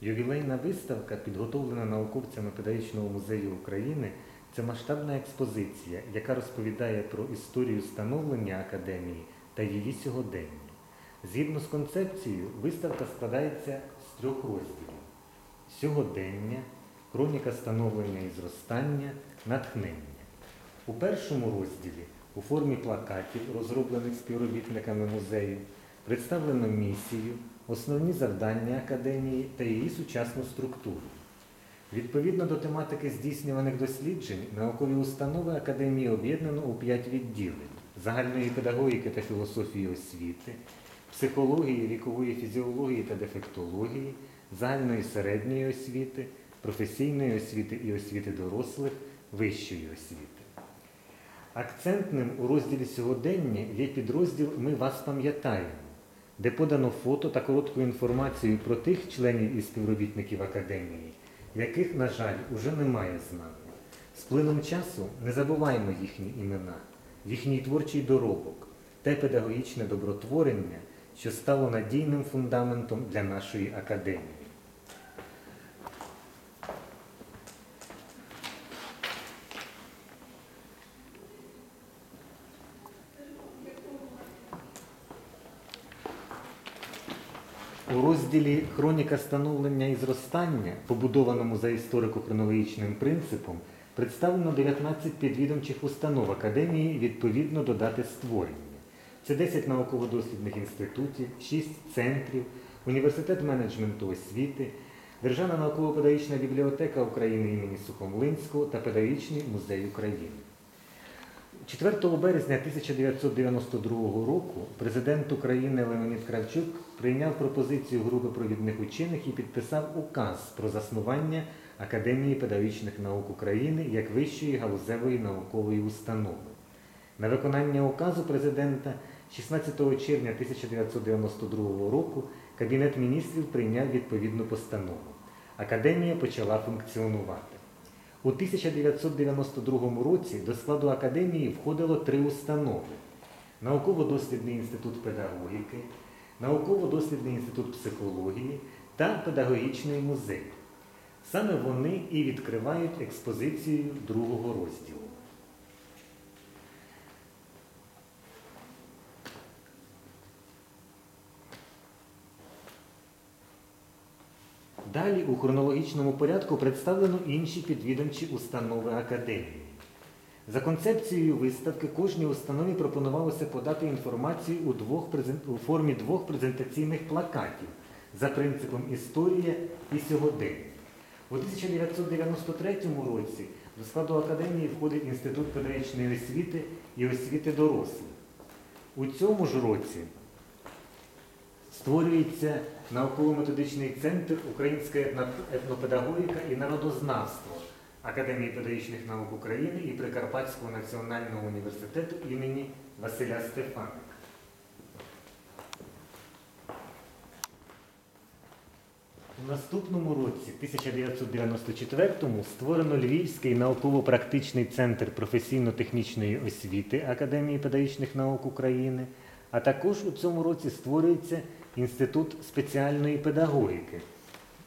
Ювілейна виставка, підготовлена науковцями Педагогічного музею України, це масштабна експозиція, яка розповідає про історію становлення академії та її сьогодення. Згідно з концепцією, виставка складається з трьох розділів: сьогодення, хроніка становлення і зростання, натхнення. У першому розділі у формі плакатів, розроблених співробітниками музею, представлено місію, основні завдання академії та її сучасну структуру. Відповідно до тематики здійснюваних досліджень, наукові установи академії об'єднано у п'ять відділень загальної педагогіки та філософії освіти, психології, вікової фізіології та дефектології, загальної середньої освіти, професійної освіти і освіти дорослих, вищої освіти. Акцентним у розділі сьогодення є підрозділ Ми вас пам'ятаємо, де подано фото та коротку інформацію про тих членів і співробітників академії, яких, на жаль, уже немає з нами. З плином часу не забуваємо їхні імена, їхній творчий доробок, те педагогічне добротворення, що стало надійним фундаментом для нашої академії. У розділі Хроніка становлення і зростання, побудованому за історико-хронологічним принципом, представлено 19 підвідомчих установ Академії відповідно до дати створення. Це 10 науково-дослідних інститутів, 6 центрів, університет менеджменту освіти, Державна науково-педагогічна бібліотека України імені Сухомлинського та Педагогічний музей України. 4 березня 1992 року президент України Леонід Кравчук прийняв пропозицію групи провідних учених і підписав указ про заснування Академії педагогічних наук України як вищої галузевої наукової установи. На виконання указу президента 16 червня 1992 року Кабінет міністрів прийняв відповідну постанову. Академія почала функціонувати. У 1992 році до складу академії входило три установи: Науково-дослідний інститут педагогіки, Науково-дослідний інститут психології та Педагогічний музей. Саме вони і відкривають експозицію другого розділу. Далі у хронологічному порядку представлено інші підвідомчі установи академії. За концепцією виставки кожній установі пропонувалося подати інформацію у, двох, у формі двох презентаційних плакатів за принципом історія і сьогодення. У 1993 році до складу академії входить Інститут педагогічної освіти і освіти дорослих. У цьому ж році створюється науково-методичний центр Українська етно- етнопедагогіка і народознавство Академії педагогічних наук України і Прикарпатського національного університету імені Василя Стефаника. У наступному році, 1994-му, створено Львівський науково-практичний центр професійно-технічної освіти Академії педагогічних наук України, а також у цьому році створюється Інститут спеціальної педагогіки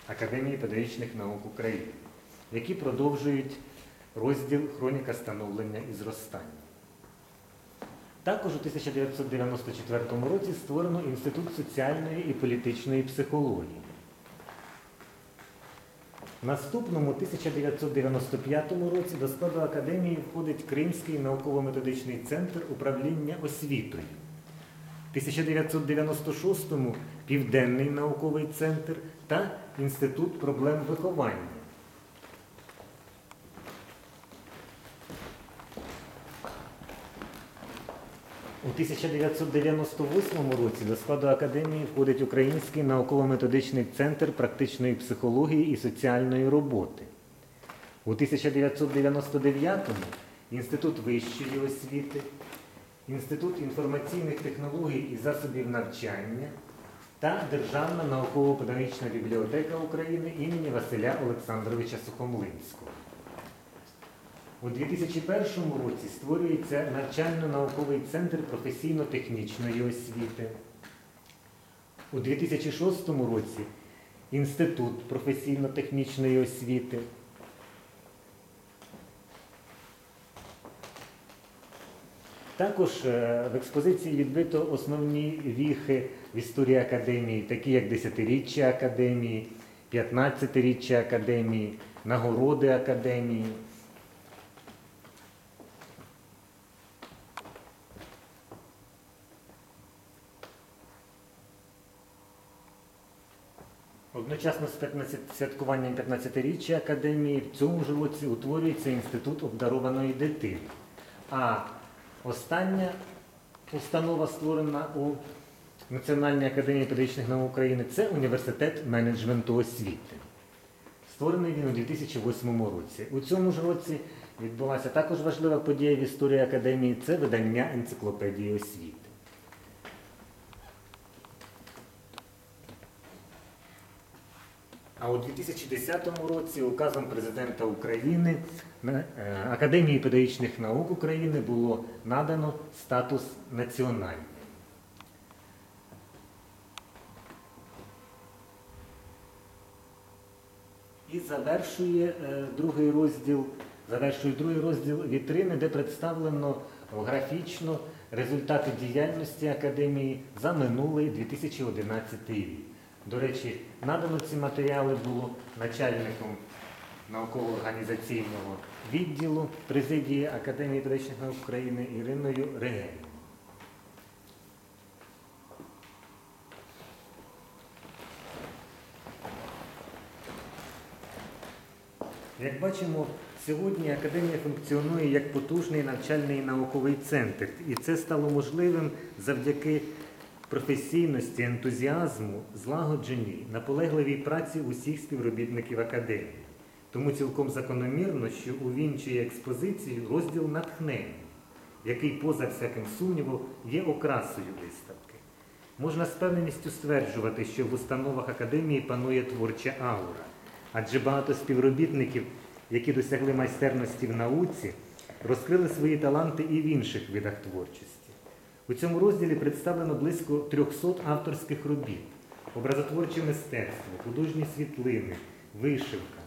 Академії педагогічних наук України, які продовжують розділ Хроніка становлення і зростання. Також у 1994 році створено Інститут соціальної і політичної психології. Наступному 1995 році до складу академії входить Кримський науково-методичний центр управління освітою. В 1996-му Південний науковий центр та Інститут проблем виховання. У 1998 році до складу академії входить Український науково-методичний центр практичної психології і соціальної роботи. У 1999-му Інститут вищої освіти, Інститут інформаційних технологій і засобів навчання та Державна науково-педагогічна бібліотека України імені Василя Олександровича Сухомлинського. У 2001 році створюється навчально-науковий центр професійно-технічної освіти. У 2006 році Інститут професійно-технічної освіти. Також е, в експозиції відбито основні віхи в історії академії, такі як десятиріччя академії, 15-річчя академії, нагороди академії. Одночасно з 15 святкуванням 15-річчя академії в цьому ж році утворюється інститут обдарованої дитини. А остання установа, створена у Національній академії педагогічних наук України, це університет менеджменту освіти. Створений він у 2008 році. У цьому ж році відбулася також важлива подія в історії академії це видання енциклопедії освіти. А у 2010 році указом президента України е, Академії педагогічних наук України було надано статус національний. І завершує е, другий розділ, завершує другий розділ вітрини, де представлено графічно результати діяльності академії за минулий 2011 рік. До речі, надано ці матеріали було начальником науково-організаційного відділу президії Академії педагогічних наук України Іриною Регель. Як бачимо, сьогодні академія функціонує як потужний навчальний і науковий центр, і це стало можливим завдяки професійності, ентузіазму, злагодженій, наполегливій праці усіх співробітників академії. Тому цілком закономірно, що увінчує експозицію розділ натхнення, який, поза всяким сумнівом, є окрасою виставки. Можна з певненістю стверджувати, що в установах академії панує творча аура, адже багато співробітників, які досягли майстерності в науці, розкрили свої таланти і в інших видах творчості. У цьому розділі представлено близько 300 авторських робіт, образотворче мистецтво, художні світлини, вишивка,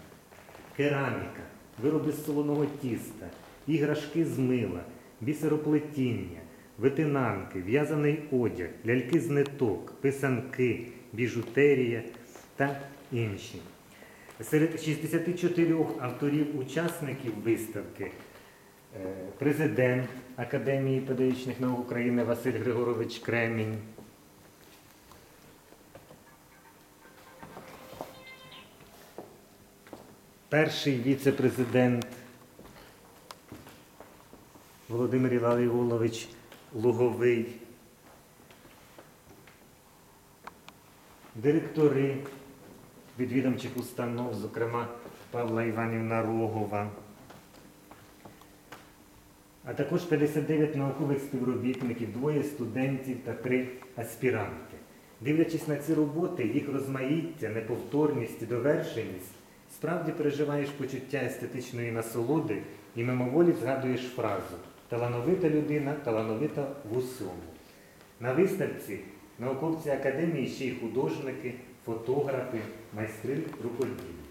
кераміка, вироби з солоного тіста, іграшки з мила, бісероплетіння, витинанки, в'язаний одяг, ляльки з ниток, писанки, біжутерія та інші. Серед 64 авторів-учасників виставки президент Академії педагогічних наук України Василь Григорович Кремінь, перший віце-президент Володимир Іларіолович Луговий, директори відвідомчих установ, зокрема Павла Іванівна Рогова, а також 59 наукових співробітників, двоє студентів та три аспіранти. Дивлячись на ці роботи, їх розмаїття, неповторність і довершеність, справді переживаєш почуття естетичної насолоди і мимоволі згадуєш фразу Талановита людина, талановита в усьому. На виставці науковці академії ще й художники, фотографи, майстри рукоділля.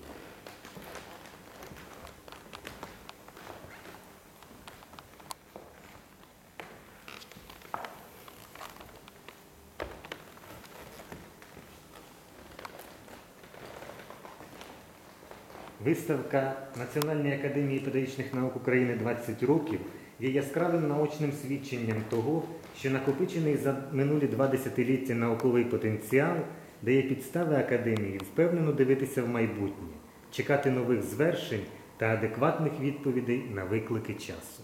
Виставка Національної академії педагогічних наук України 20 років є яскравим наочним свідченням того, що накопичений за минулі два десятиліття науковий потенціал дає підстави академії впевнено дивитися в майбутнє, чекати нових звершень та адекватних відповідей на виклики часу.